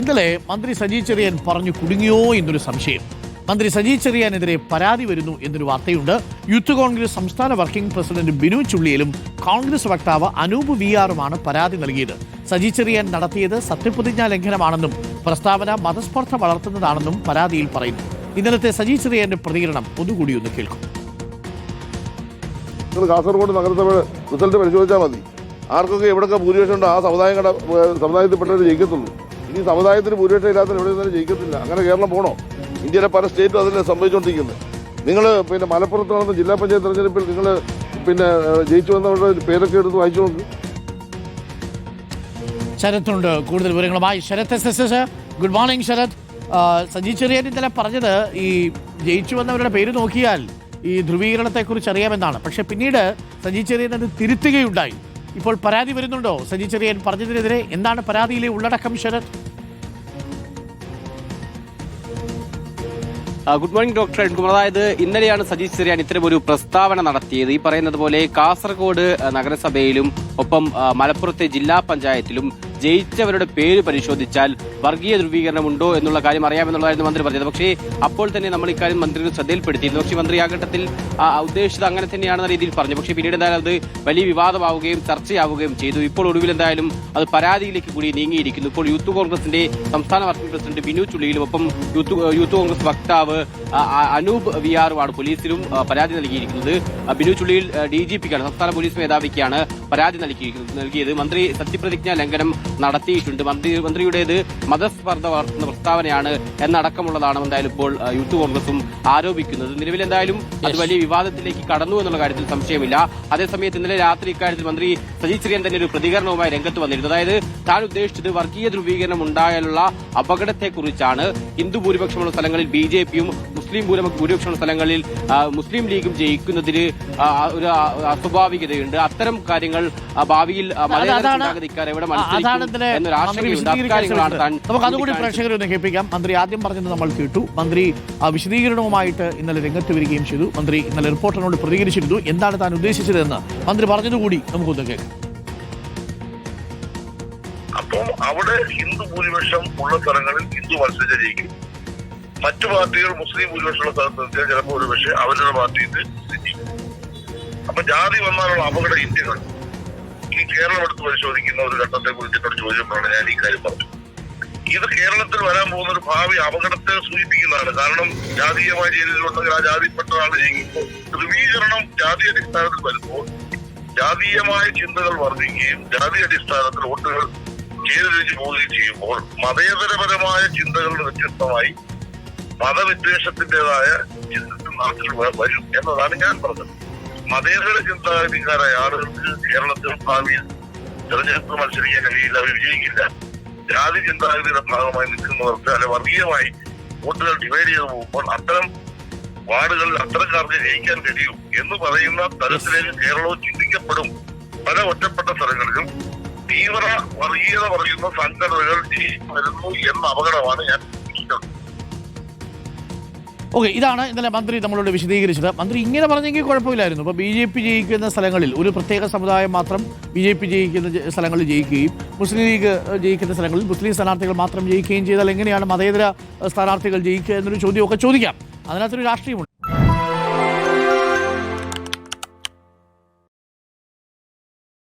ഇന്നലെ മന്ത്രി സജി ചെറിയാൻ പറഞ്ഞു കുടുങ്ങിയോ എന്നൊരു സംശയം. മന്ത്രി സജി ചെറിയാനെതിരെ പരാതി വരുന്നു എന്നൊരു വാർത്തയുണ്ട്. യൂത്ത് കോൺഗ്രസ് സംസ്ഥാന വർക്കിംഗ് പ്രസിഡന്റ് ബിനു ചുള്ളിയിലും കോൺഗ്രസ് വക്താവ് അനൂപ് വി ആറുമാണ് പരാതി നൽകിയത്. സജി ചെറിയാൻ നടത്തിയത് സത്യപ്രതിജ്ഞാ ലംഘനമാണെന്നും പ്രസ്താവന മതസ്പർദ്ധ വളർത്തുന്നതാണെന്നും പരാതിയിൽ പറയുന്നു. ഇന്നലത്തെ സജി ചെറിയാന്റെ പ്രതികരണം ഒന്നുകൂടി ഒന്ന് കേൾക്കും. കാസർഗോഡ് റിസൾട്ട് പരിശോധിച്ചാൽ മതി. ആർക്കൊക്കെ എവിടെയൊക്കെ ഭൂരിപക്ഷം ഉണ്ടോ ആ സമുദായത്തിൽപ്പെട്ടവർ ജയിക്കത്തുള്ളൂ. ഇനി സമുദായത്തിന് ഭൂരിപക്ഷം ഇല്ലാത്ത എവിടെ നിന്നാലും ജയിക്കത്തില്ല. അങ്ങനെ കേരളം പോകണോ ഇന്ത്യയിലെ പല സ്റ്റേറ്റും അതിൽ സംഭവിച്ചുകൊണ്ടിരിക്കുന്നത് നിങ്ങൾ പിന്നെ മലപ്പുറത്ത് നടന്ന ജില്ലാ പഞ്ചായത്ത് തെരഞ്ഞെടുപ്പിൽ നിങ്ങൾ പിന്നെ ജയിച്ചു വന്നവരുടെ പേരൊക്കെ എടുത്ത് വായിച്ചു നോക്ക്. ശരത്തുണ്ട്. കൂടുതൽ വിവരങ്ങളുമായി Sharath S S S. Good morning Sharath. Saji Cherian ഇന്നലെ പറഞ്ഞത് ഈ ജയിച്ചു വന്നവരുടെ പേര് നോക്കിയാൽ ഈ ധ്രുവീകരണത്തെക്കുറിച്ച് അറിയാമെന്നാണ്. പക്ഷേ പിന്നീട് സജി ചെറിയൻ അത് തിരുത്തുകയുണ്ടായി. ഇപ്പോൾ പരാതി വരുന്നുണ്ടോ? സജി ചെറിയൻ പറഞ്ഞതിനെതിരെ എന്താണ് പരാതിയിലെ ഉള്ളടക്കം Sharath? Good morning doctor Arunkumar അതായത് ഇന്നലെയാണ് സജീഷ് ചെറിയാൻ ഇത്തരം ഒരു പ്രസ്താവന നടത്തിയത്. ഈ പറയുന്നത് പോലെ കാസർഗോഡ് നഗരസഭയിലും ഒപ്പം മലപ്പുറത്തെ ജില്ലാ പഞ്ചായത്തിലും ജയിച്ചവരുടെ പേര് പരിശോധിച്ചാൽ വർഗീയ ധ്രുവീകരണം ഉണ്ടോ എന്നുള്ള കാര്യം അറിയാമെന്നുള്ളതായിരുന്നു മന്ത്രി പറഞ്ഞത്. പക്ഷേ അപ്പോൾ തന്നെ നമ്മൾ ഇക്കാര്യം മന്ത്രിയുടെ ശ്രദ്ധയിൽപ്പെടുത്തിയിരുന്നു. പക്ഷേ മന്ത്രി ആ ഘട്ടത്തിൽ ഉദ്ദേശിച്ചത് അങ്ങനെ തന്നെയാണെന്ന രീതിയിൽ പറഞ്ഞു. പക്ഷേ പിന്നീട് എന്തായാലും അത് വലിയ വിവാദമാവുകയും ചർച്ചയാവുകയും ചെയ്തു. ഇപ്പോൾ ഒടുവിൽ എന്തായാലും അത് പരാതിയിലേക്ക് കൂടി നീങ്ങിയിരിക്കുന്നു. ഇപ്പോൾ യൂത്ത് കോൺഗ്രസിന്റെ സംസ്ഥാന വർക്കിംഗ് പ്രസിഡന്റ് ബിനു ചുള്ളിയിലും ഒപ്പം യൂത്ത് യൂത്ത് കോൺഗ്രസ് വക്താവ് അനൂപ് വി ആറുമാണ് പോലീസിലും പരാതി നൽകിയിരിക്കുന്നത്. ബിനു ചുള്ളിയിൽ ഡി ജി പിക്കാണ് സംസ്ഥാന പോലീസ് മേധാവിക്കാണ് പരാതി നൽകിയിരിക്കുന്നത് നൽകിയത്. മന്ത്രി സത്യപ്രതിജ്ഞാ ലംഘനം നടത്തിയിട്ടുണ്ട്. മന്ത്രി മന്ത്രിയുടേത് മതസ്പർദ്ധ വളർത്തുന്ന പ്രസ്താവനയാണ് എന്നടക്കമുള്ളതാണ് എന്തായാലും ഇപ്പോൾ യൂത്ത് കോൺഗ്രസും ആരോപിക്കുന്നത്. നിലവിൽ എന്തായാലും അത് വലിയ വിവാദത്തിലേക്ക് കടന്നു എന്നുള്ള കാര്യത്തിൽ സംശയമില്ല. അതേസമയത്ത് ഇന്നലെ രാത്രി ഇക്കാര്യത്തിൽ മന്ത്രി സജി ചെറിയാൻ തന്നെ ഒരു പ്രതികരണവുമായി രംഗത്ത് വന്നിരുന്നു. അതായത് താൻ ഉദ്ദേശിച്ചത് വർഗീയ ധ്രുവീകരണം ഉണ്ടായാലുള്ള അപകടത്തെക്കുറിച്ചാണ്. ഹിന്ദു ഭൂരിപക്ഷമുള്ള സ്ഥലങ്ങളിൽ ബി ജെ പിയും മുസ്ലിം ഭൂരിപക്ഷ ഭൂരിപക്ഷമുള്ള സ്ഥലങ്ങളിൽ മുസ്ലിം ലീഗും ജയിക്കുന്നതിന് ഒരു അസ്വാഭാവികതയുണ്ട്. അത്തരം കാര്യങ്ങൾ ഭാവിയിൽ മലയാളം ചിന്താഗതിക്കാർ എവിടെ ആ, ശ്രമിച്ചത്. നമുക്ക് അതുകൂടി പ്രേക്ഷകരെ ഒന്ന് കേൾപ്പിക്കാം. മന്ത്രി ആദ്യം പറഞ്ഞത് നമ്മൾ കേട്ടു. മന്ത്രി ആ വിശദീകരണവുമായിട്ട് ഇന്നലെ രംഗത്ത് വരികയും ചെയ്തു. മന്ത്രി ഇന്നലെ റിപ്പോർട്ടറിനോട് പ്രതികരിച്ചിരുന്നു. എന്താണ് താൻ ഉദ്ദേശിച്ചതെന്ന് മന്ത്രി പറഞ്ഞതുകൂടി നമുക്കൊന്ന് കേൾക്കാം. അപ്പം അവിടെ ഹിന്ദു ഭൂരിപക്ഷം ഉള്ള സ്ഥലങ്ങളിൽ ഹിന്ദു മത്സരിച്ച് ജയിക്കും. മറ്റു പാർട്ടികൾ മുസ്ലിം ഭൂരിപക്ഷമുള്ള സ്ഥലത്ത് നിർത്തിയാൽ ചിലപ്പോൾ ഒരുപക്ഷെ അവരുടെ പാർട്ടിയിൽ ജയിക്കും. അപ്പൊ ജാതി വന്നാലുള്ള അപകടം ഇന്ത്യകൾ ഈ കേരളം എടുത്ത് പരിശോധിക്കുന്ന ഒരു ഘട്ടത്തെ കുറിച്ച് ചോദിച്ചപ്പോഴാണ് ഞാൻ ഈ കാര്യം പറഞ്ഞത് ഇത് കേരളത്തിൽ വരാൻ പോകുന്ന ഒരു ഭാവി അപകടത്തെ സൂചിപ്പിക്കുന്നതാണ്. കാരണം ജാതീയമായ രീതിയിലുണ്ടെങ്കിൽ ആ ജാതിപ്പെട്ട ആൾ ജയിക്കുമ്പോൾ ധ്രുവീകരണം ജാതി അടിസ്ഥാനത്തിൽ വരുമ്പോൾ ജാതീയമായ ചിന്തകൾ വർദ്ധിക്കുകയും ജാതി അടിസ്ഥാനത്തിൽ വോട്ടുകൾ കേന്ദ്രീകരിച്ച് പോവുകയും ചെയ്യുമ്പോൾ മതേതരപരമായ ചിന്തകളുടെ വ്യത്യസ്തമായി മതവിദ്വേഷത്തിന്റേതായ ചിന്തകൾ നാട്ടിൽ വരും എന്നതാണ് ഞാൻ പറഞ്ഞത്. മതേതര ചിന്താഗതിക്കാരായ ആളുകൾക്ക് കേരളത്തിൽ ഭാവിയിൽ തെരഞ്ഞെടുപ്പ് മത്സരിക്കാൻ കഴിയില്ല അവർ വിജയിക്കില്ല. ജാതി ചിന്താഗതിയുടെ ഭാഗമായി നിൽക്കുന്നവർക്ക് അല്ലെ വർഗീയമായി വോട്ടുകൾ ഡിവൈഡ് ചെയ്ത് പോകുമ്പോൾ അത്തരം വാർഡുകളിൽ അത്തരക്കാർക്ക് ജയിക്കാൻ കഴിയും എന്ന് പറയുന്ന തരത്തിലേക്ക് കേരളവും ചിന്തിക്കപ്പെടും. പല ഒറ്റപ്പെട്ട സ്ഥലങ്ങളിലും തീവ്ര വർഗീയത പറയുന്ന സംഘടനകൾ ജയിച്ചു വരുന്നു എന്ന അപകടമാണ് ഞാൻ ഓക്കെ ഇതാണ് ഇന്നലെ മന്ത്രി നമ്മളോട് വിശദീകരിച്ചത്. മന്ത്രി ഇങ്ങനെ പറഞ്ഞെങ്കിൽ കുഴപ്പമില്ലായിരുന്നു. ഇപ്പോൾ ബി ജെ പി ജയിക്കുന്ന സ്ഥലങ്ങളിൽ ഒരു പ്രത്യേക സമുദായം മാത്രം ബി ജെ പി ജയിക്കുന്ന സ്ഥലങ്ങളിൽ ജയിക്കുകയും മുസ്ലിം ലീഗ് ജയിക്കുന്ന സ്ഥലങ്ങളിൽ മുസ്ലിം സ്ഥാനാർത്ഥികൾ മാത്രം ജയിക്കുകയും ചെയ്താൽ എങ്ങനെയാണ് മതേതര സ്ഥാനാർത്ഥികൾ ജയിക്കുക എന്നൊരു ചോദ്യമൊക്കെ ചോദിക്കാം. അതിനകത്തൊരു രാഷ്ട്രീയമുണ്ട്.